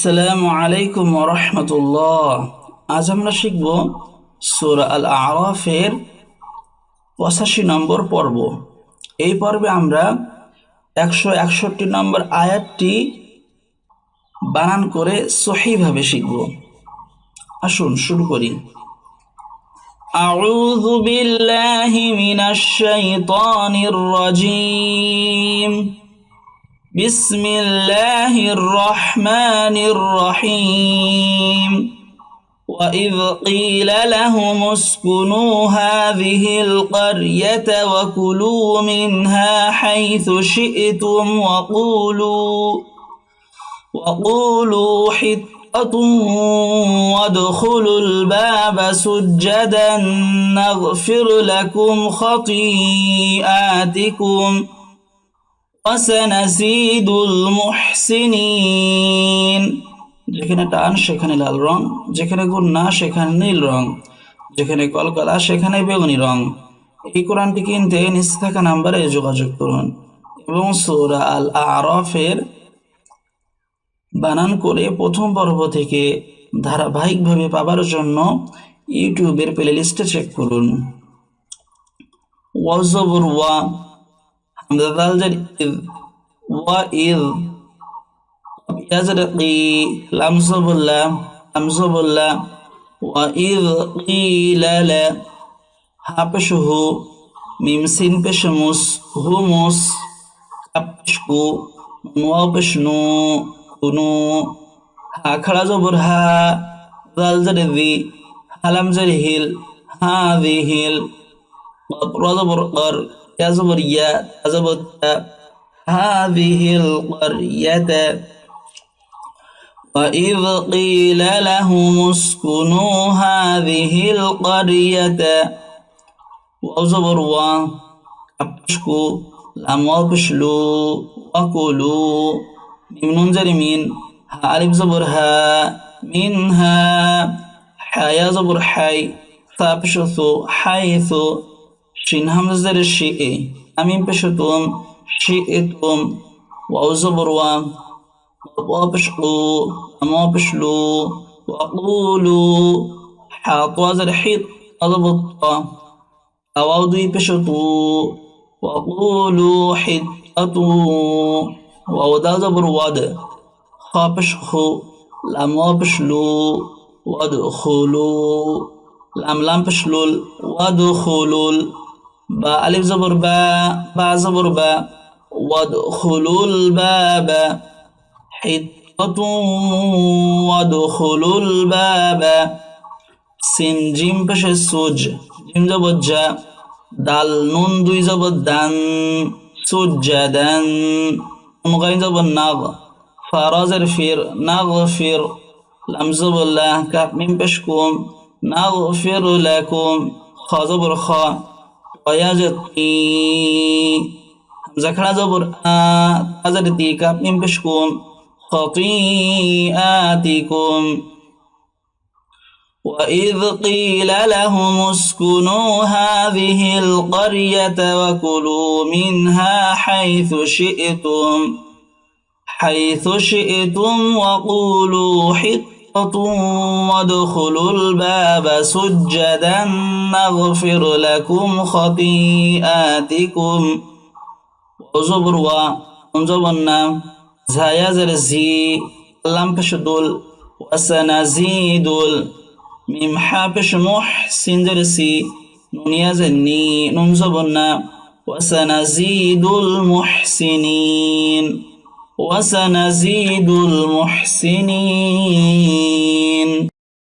আসসালামু আলাইকুম রহমতুল্লাহ আজ আমরা শিখব সুরা আল আরাফের পঁচাশি নম্বর পর্ব এই পর্বে আমরা একশো একষট্টি নম্বর আয়াতটি বানান করে সহিভাবে শিখব আসুন শুরু করি أعوذ بالله من الشيطان الرجيم بسم الله الرحمن الرحيم. وإذ قيل لهم اسكنوا هذه القرية وكلوا منها حيث شئتم وقولوا وقولوا حطة وادخلوا الباب سجدا نغفر لكم خطيئاتكم. যেখানে টান, সেখানে লাল রং, যেখানে গুন্না সেখানে নীল রং, যেখানে কলকালা, সেখানে বেগুনি রং। এই কোরআনটি কিনতে নিচে থাকা নাম্বারে যোগাযোগ করুন এবং সৌরা আল আরফের বানান করে প্রথম পর্ব থেকে ধারাবাহিকভাবে পাবার জন্য ইউটিউবের প্লেলিস্টে চেক করুন। ওয়াজবর ওয়া ওয়া ইদ ইয়াজরকি লাম জবুল্লাহ লাম জবুল্লাহ ওয়া ইদ কিলা লা হা পেশহু মিম সিন পেশমুস হুমুস কাপশকু ওয়া পেশনু কুনু হা খড়া জবর হা দাল জার দি হালাম হিল হা হিল والقر يزبر يا تزبر هذه القرية وإذ قيل لهم اسكنوا هذه القرية وزبر و أبشكو لم وبشلو وكلوا من جرمين ألف زبر ها منها حيا زبر حي تبشث حيث شين همزدر الشيء أمين بشتوم شيئتم وأوزبروا وأبشقوا أما بشلو وأقولو حاطو وزر الحيط أضبطا أواضي بشتو وأقولو وأقولوا حيطتو وأودا زبر واد خابشخو لما بشلو وادخلو لم لم بشلول وادخلول با ألف زبر با با زبر با وادخلوا الباب حطة وادخلوا الباب সিন জিম পেশে সুজ জিম জবর যা দাল নুন দুই জবর দান সুজাদান নুন গাইন জবর নাগ ফারাজের ফির নাগ ফির লাম জবর লা কাপ মিম পেশ কুম নাগ ফির লাকুম খা জবর খা ويجقي زكرا زبر آ كاب من بشكم خطيئاتكم. وإذ قيل لهم اسكنوا هذه القرية وكلوا منها حيث شئتم حيث شئتم وقولوا حطة وادخلوا الباب سجدا نغفر لكم خطيئاتكم. وزبر وانزبنا زايا زرزي لمبش دول وسنزي دول محسن درسي مح زني نونيازني ننزبنا وسنزيد المحسنين. وسنزيد المحسنين.